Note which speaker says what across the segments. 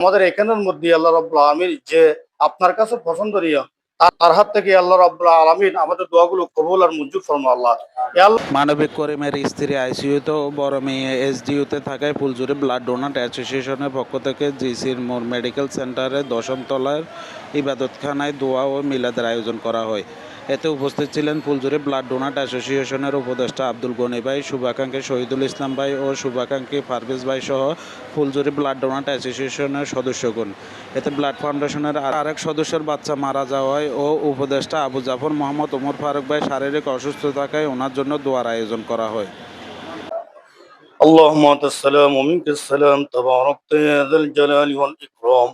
Speaker 1: আমাদের এখানের মধ্যে আল্লাহ রব্লা আলমীর যে আপনার কাছে পছন্দনীয় তার- হাত থেকে আল্লাহ রব্লা আলমিন আমাদের দোয়াগুলো কবুল আর মঞ্জুর ফরমা আল্লাহ।
Speaker 2: মানবিক করিমের স্ত্রী আইসিইউতে ও বড় মেয়ে এসডিইউতে থাকায় ফুলজুরি ব্লাড ডোনার অ্যাসোসিয়েশনের পক্ষ থেকে জিসির মোর মেডিকেল সেন্টারে দশম তলার ইবাদতখানায় দোয়া ও মিলাদের আয়োজন করা হয়। এতে উপস্থিত ছিলেন ফুলজুরি ব্লাড ডোনার অ্যাসোসিয়েশনের উপদেষ্টা আব্দুল গনি ভাই, শুভাকাঙ্ক্ষী শহীদুল ইসলাম ভাই ও শুভাকাঙ্ক্ষী পারভেজ ভাই সহ ফুলজুরি ব্লাড ডোনার অ্যাসোসিয়েশনের সদস্যগণ। এতে ব্লাড ফাউন্ডেশনের আর- আরেক সদস্যের বাচ্চা মারা যাওয়ায় ও উপদেষ্টা আবু জাফর মোহাম্মদ ওমর ফারুক ভাই শারীরিক অসুস্থ থাকায় ওনার জন্য দোয়ার আয়োজন করা হয়
Speaker 1: اللهم انت السلام ومنك السلام تباركت يا ذا الجلال والاكرام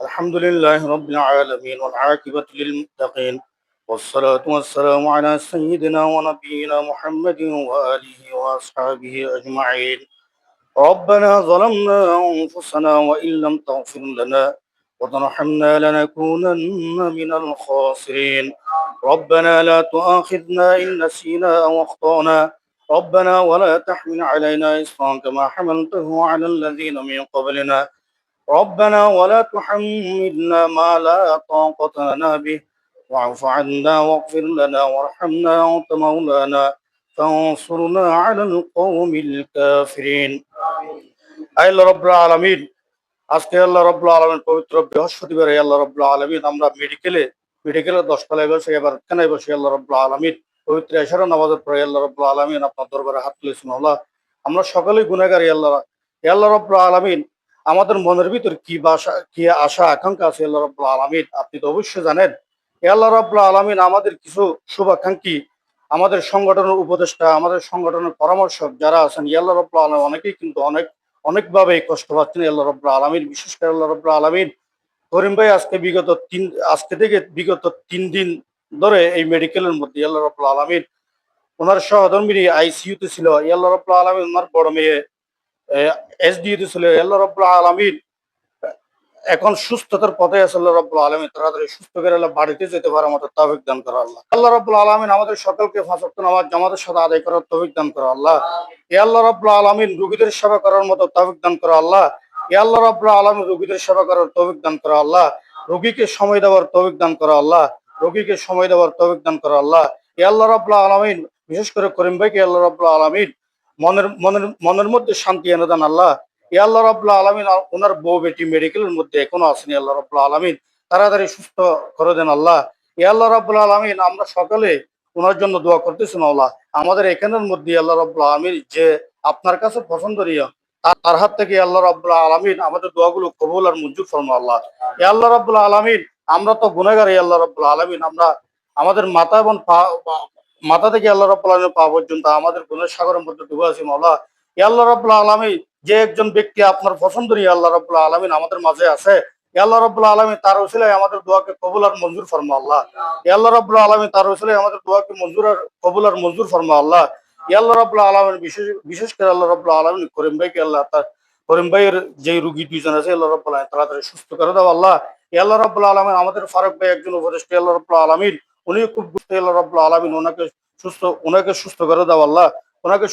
Speaker 1: الحمد لله رب العالمين والعاقبة للمتقين والصلاة والسلام على سيدنا ونبينا محمد وآله وأصحابه أجمعين ربنا ظلمنا أنفسنا وإن لم تغفر لنا وترحمنا لنكونن من الخاسرين. ربنا لا تؤاخذنا إن نسينا أو أخطأنا. ربنا ولا تحمل علينا إصرا كما حملته على الذين من قبلنا. ربنا ولا تحملنا ما لا طاقة لنا به. واعف عنا واغفر لنا وارحمنا أنت مولانا. فانصرنا على القوم الكافرين. أي رب العالمين. আজকে আল্লাহ রব্লা আলমের পবিত্র বৃহস্পতিবার আল্লাহ রব্লা আলমিন, আমরা মেডিকেলে মেডিকেলে দশতলায় বসে, এবার এখানে বসে আল্লাহ রব্লা আলমিন? পবিত্র এশারা নামাজের পরে আল্লাহ রব্লা আলমিন আপনার দরবারে হাত তুলেছেন আল্লাহ আমরা সকলেই গুণাগারী আল্লাহ আল্লাহ রব্লা আলমিন, আমাদের মনের ভিতর কি বাসা, কি আশা, আকাঙ্ক্ষা আছে আল্লাহ রব্লা আলমিন? আপনি তো অবশ্যই জানেন। এ আল্লাহ রব্লা আলমিন, আমাদের কিছু শুভাকাঙ্ক্ষী, আমাদের সংগঠনের উপদেষ্টা, আমাদের সংগঠনের পরামর্শক যারা আছেন ইয়াল্লাহ রব্লা আলম অনেকেই কিন্তু অনেক অনেকভাবে কষ্ট পাচ্ছেন আল্লাহ রব্লা আলমিন, বিশেষ করে আল্লাহ রব্লা আলমিন। করিম ভাই, আজকে বিগত তিন, আজকে থেকে বিগত তিন দিন ধরে এই মেডিকেলের মধ্যে আল্লাহ রব্লা আলমিন ওনার সহধর্মিনী আইসিইউতে ছিল। আল্লাহ রব্লা আলমিন ওনার বড় মেয়ে এসডিইউতে ছিল। আল্লাহ রব্লা আলমিন এখন সুস্থতার পথে আছে আল্লাহ রব্লা আলমিন। তাড়াতাড়ি সুস্থ করে আল্লাহ বাড়িতে যেতে পারে আমাদের তৌফিক দান করো আল্লাহ। আল্লাহ রব্লা আলমিন আমাদের সকলকে ফাঁসক্ত নামাজ জামাতের সাথে আদায় করার তৌফিক দান করা আল্লাহ। এ আল্লাহ রব্লা আলমিন রুগীদের সেবা করার মতো তৌফিক দান করো আল্লাহ। এ আল্লাহ রব্লা আলমিন রুগীদের সেবা করার তৌফিক দান করো আল্লাহ। রোগীকে সময় দেওয়ার তৌফিক দান করো আল্লাহ। রোগীকে সময় দেওয়ার তৌফিক দান করো আল্লাহ। এ আল্লাহ রব্লা আলমিন, বিশেষ করে করিম ভাইকে আল্লাহ রব্লা আলমিন মনের মনের মনের মধ্যে শান্তি এনে দেন আল্লাহ। এ আল্লাহ রব্লা আলমিন ওনার বউ বেটি মেডিকেলের মধ্যে এখনও আসেনি আল্লাহ রব্লা আলমিন। তাড়াতাড়ি সুস্থ করে দেন আল্লাহ। এ আল্লাহ রব্লা আলমিন আমরা সকালে ওনার জন্য দোয়া করতেছি আল্লাহ আমাদের এখানের মধ্যে আল্লাহ রব্লা আলমিন যে আপনার কাছে পছন্দনীয়, তার- হাত থেকে আল্লাহ রব্লা আলমিন আমাদের দোয়াগুলো কবুল আর মঞ্জুর ফরমা আল্লাহ এ আল্লাহ রব্লা আলমিন, আমরা তো গুণাগার এই আল্লাহ রব্লা আলমিন, আমরা আমাদের মাথা এবং মাথা থেকে আল্লাহ রব্লা আলমিন পা পর্যন্ত আমাদের গুণের সাগরের মধ্যে ডুবে আছি মাওলা। এ আল্লাহ রব্লা আলমিন, যে একজন ব্যক্তি আপনার পছন্দনীয় আল্লাহ রব্লা আলমিন আমাদের মাঝে আছে আল্লাহ রব্লা আলমিন তার উসিলায় আমাদের দোয়াকে কবুল আর মঞ্জুর ফরমা আল্লাহ। আল্লাহ রব্লা আলমিন তার উসিলায় আমাদের দোয়াকে মঞ্জুর আর কবুল আর মঞ্জুর ফরমা আল্লাহ। আল্লাহ রব্লা আলমিন বিশেষ বিশেষ করে আল্লাহ রব্লা আলমিন করিম ভাইকে আল্লাহ তার, করিম ভাইয়ের যে রুগী দুইজন আছে আল্লাহ রব্লা তাড়াতাড়ি সুস্থ করে দাও আল্লাহ। আল্লাহ রব্লা আলমিন আমাদের ফারুক ভাই একজন উপদেষ্টা আল্লাহ রব্লা আলমিন উনি খুব গুরুত্ব আল্লাহ রব্লা আলমিন ওনাকে সুস্থ ওনাকে সুস্থ করে দাও আল্লাহ। ওনাকে